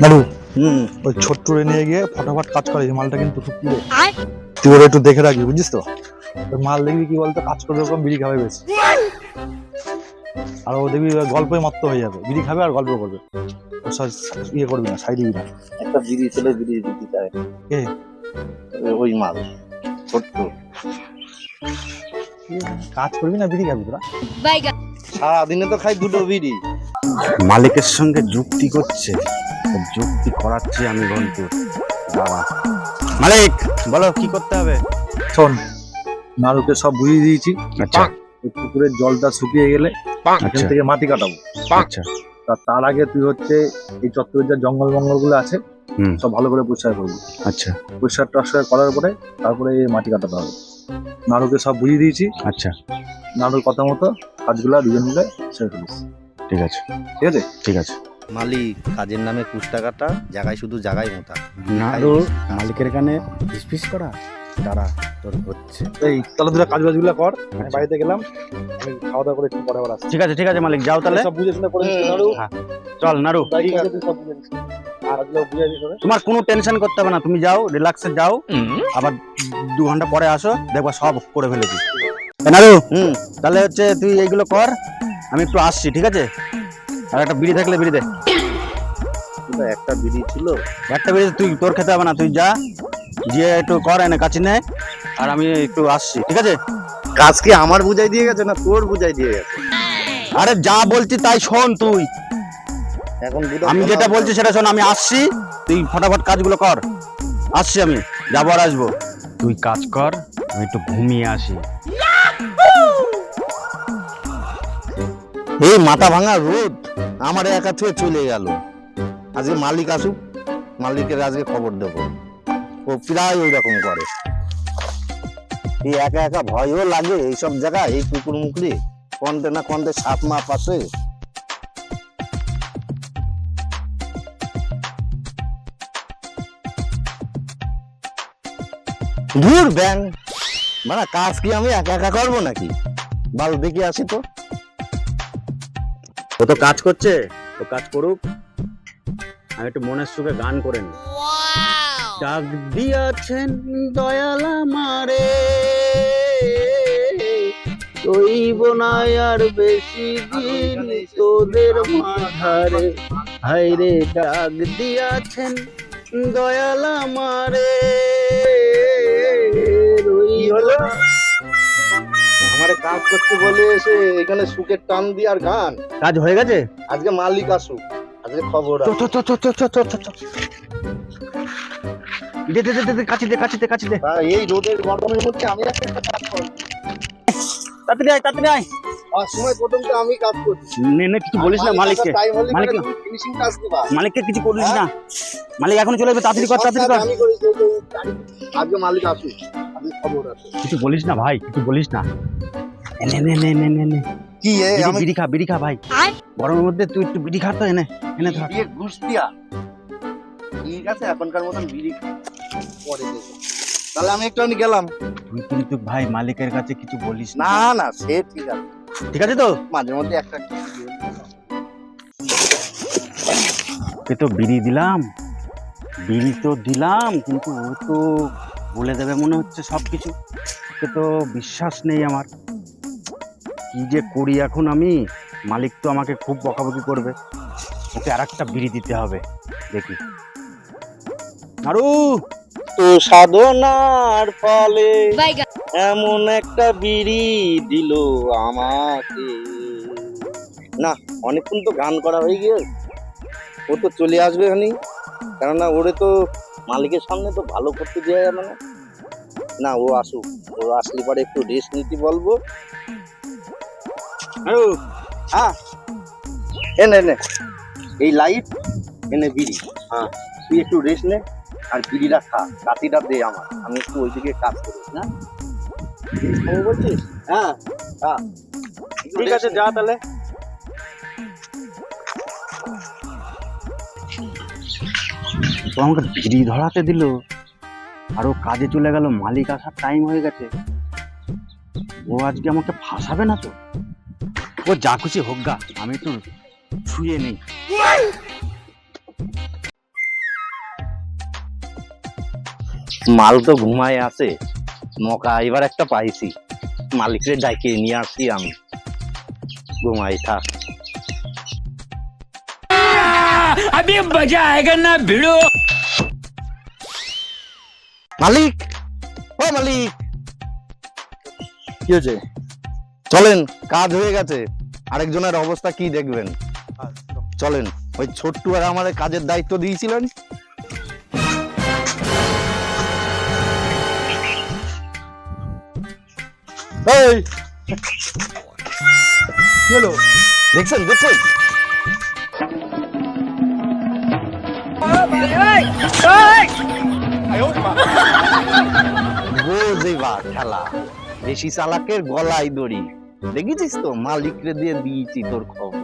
নাড়ু। হুম। ওই ছোট্টুরে নিয়ে গিয়ে ফটাফট কাজ করে মালটা কিন্তু সত্যি রে। তুই ওরা একটু দেখে রাখবি বুঝিস তো? মাল দেখবি কি বলতো কাজ করবে ওরকম বিড়ি খাবে বেশি। আর ও দেখবি গল্পই মত্ত হয়ে যাবে। বিড়ি খাবে আর গল্প করবে। ইয়ে করবি না সাইড দিবি না। একটা বিড়ি ছেলে বিড়ি চায় কে? ওই- মাল ছোট্ট কাজ করবি না বিড়ি খাবি তোরা? বাইগা সারাদিনে তো খাই দুটো বিড়ি। মালিকের সঙ্গে যুক্তি করছে। যুক্তি করাচ্ছি আমি ঘন্টু দাঁড়া। মালিক বলো কি করতে হবে? শোন নাড়ুকে সব বুঝিয়ে দিয়েছি। আচ্ছা। পুকুরের জলটা শুকিয়ে গেলে এখান আচ্ছা। থেকে মাটি কাটাবো। আচ্ছা। তা তার আগে তুই হচ্ছে এই চত্বরের যে জঙ্গল মঙ্গলগুলো আছে হুম। সব ভালো করে পরিষ্কার করবি। আচ্ছা। পরিষ্কার টরিষ্কার করার পরে তারপরে এই মাটি কাটাতে হবে। নাড়ুকে সব বুঝিয়ে দিয়েছি। আচ্ছা। নাড়ুর কথা মতো কাজগুলো দুজন মিলে সেরে ফেলিস ঠিক আছে। ঠিক আছে? ঠিক আছে। মালিক কাজের নামে কুষ্টা কাটা জায়গায় শুধু জায়গায় মোটা না তো মালিকের এখানে ফিস করা? দাঁড়া তোর হচ্ছে। এই তাহলে দুটো কাজ বাজগুলো কর আমি আচ্ছা। বাড়িতে গেলাম আমি খাওয়া দাওয়া করে একটু পরে আবার আসছি। ঠিক আছে ঠিক আছে মালিক যাও তাহলে। সব বুঝে শুনে করে নাড়ু। হ্যাঁ। চল নাড়ু। ঠিক আছে তুই সব বুঝে তোমার কোনো টেনশন করতে হবে না তুমি যাও রিল্যাক্সে যাও। আবার দু ঘণ্টা পরে আসো দেখবা সব করে ফেলেছি। নাড়ু। হুম তাহলে হচ্ছে তুই এইগুলো কর আমি একটু আসছি ঠিক আছে? আর একটা বিড়ি থাকলে বিড়ি দে। একটা বিড়ি ছিল। একটা বিড়ি তুই তোর খেতে হবে না তুই যা। গিয়ে একটু কর এনে কাছে নে। আর আমি একটু আসছি ঠিক আছে? কাজ কি আমার বুঝাই দিয়ে গেছে না তোর বুঝাই দিয়ে গেছে? আরে যা বলছি তাই শোন তুই। এখন আমি যেটা বলছি সেটা শোন আমি আসছি। তুই ফটাফট কাজগুলো কর। আসছি আমি যাব আর আসব। তুই কাজ কর আমি একটু ঘুমিয়ে আসি। এই মাথা ভাঙা রোদ। আমার একা থেকে চলে গেল। আজকে মালিক আসুক, মালিকের আজকে খবর দেবো। ও প্রায় ওই রকম করে। এই একা একা ভয়ও লাগে এইসব জায়গা এই কুকুর মুকলি কন্টে না কন্টে সাপ মাপ আসে দূর ব্যাং। মানে কাজ কি আমি একা একা করব নাকি? বাল দেখে আসি তো। ও তো কাজ করছে? তো কাজ করুক। আমি একটু মনের সুখে গান করে নি। ডাক দিয়াছেন দয়াল আমারে। রইব না আর বেশি দিন তোদের মাঝারে হাইরে ডাক দিয়াছেন দয়াল আমারে। রইব না আমারে কাজ করতে বলে এসে এখানে সুখের টান দিয়ে আর গান। কাজ হয়ে গেছে? আজকে মালিক আসুক আজকে খবর তাড়াতাড়ি বলিস না মালিককে। মালিক মালিককে কিছু না। হ্যাঁ। মালিক এখন চলে যাবে তাড়াতাড়ি কর আচ্ছা, তাড়াতাড়ি কর। আজকে মালিক আসুক। আজকে খবর আছে। কিছু বলিস না ভাই কিছু বলিস না। নে নে নে নে নে নে। কি এ আমি বিড়ি খা বিড়ি খা ভাই। গরমের মধ্যে তুই একটু বিড়ি খা তো এনে এনে ধর। বিয়ে ঘুষ দিয়া। ঠিক আছে এখনকার মতন বিড়ি পরে দেবো তাহলে আমি একটু গেলাম। তুই কিন্তু ভাই মালিকের কাছে কিছু বলিস না। না না সে ঠিক আছে। ঠিক আছে তো? মাঝে মধ্যে একটা তো বিড়ি দিলাম। বিড়ি তো দিলাম কিন্তু ও তো বলে দেবে মনে হচ্ছে সব কিছু ওকে তো বিশ্বাস নেই আমার। কি যে করি এখন আমি? মালিক তো আমাকে খুব বকাবকি করবে। ওকে আর একটা বিড়ি দিতে হবে। দেখি। আরু তো সাধনার ফলে এমন একটা বিড়ি দিল আমাকে। না অনেকক্ষণ তো গান করা হয়ে গিয়ে ও তো চলে আসবে খানি কেননা ওরে তো মালিকের সামনে তো ভালো করতে দেওয়া যাবে না। না ও আসুক। ও আসলে পরে একটু রেস্ট নিতে বলব। হ্যাঁ। এনে এনে এই লাইট এনে বিড়ি। হ্যাঁ তুই একটু রেস্ট নে আর বিড়িটা খা। কাতিটা দে আমার। আমি একটু ওইদিকে কাজ করি না খবর বলছিস? হ্যাঁ হ্যাঁ। ঠিক আছে যা তাহলে। তো আমাকে বিড়ি ধরাতে দিল আর ও কাজে চলে গেল মালিক আসার টাইম হয়ে গেছে ও আজকে আমাকে ফাঁসাবে না তো ও যা খুশি হোক গা আমি একটু ছুঁয়ে নেই মাল তো ঘুমায় আছে মকা এবার একটা পাইছি মালিকরে ডাকে নিয়ে আসি আমি ঘুমাই থাক अभी मजा आएगा ना भिड़ो মালিক, ও মালিক। কি হয়েছে? চলেন, কাজ হয়ে গেছে। আরেকজনের অবস্থা কি দেখবেন? চলেন, ওই ছোট্টু আর আমাদের কাজের দায়িত্ব দিয়েছিলেন। দেখছেন দেখছেন? এবার খেলা। বেশি চালাকের গলায় দড়ি। দেখেছিস তো? মালিকরে দিয়ে দিয়েছি তোর খবর।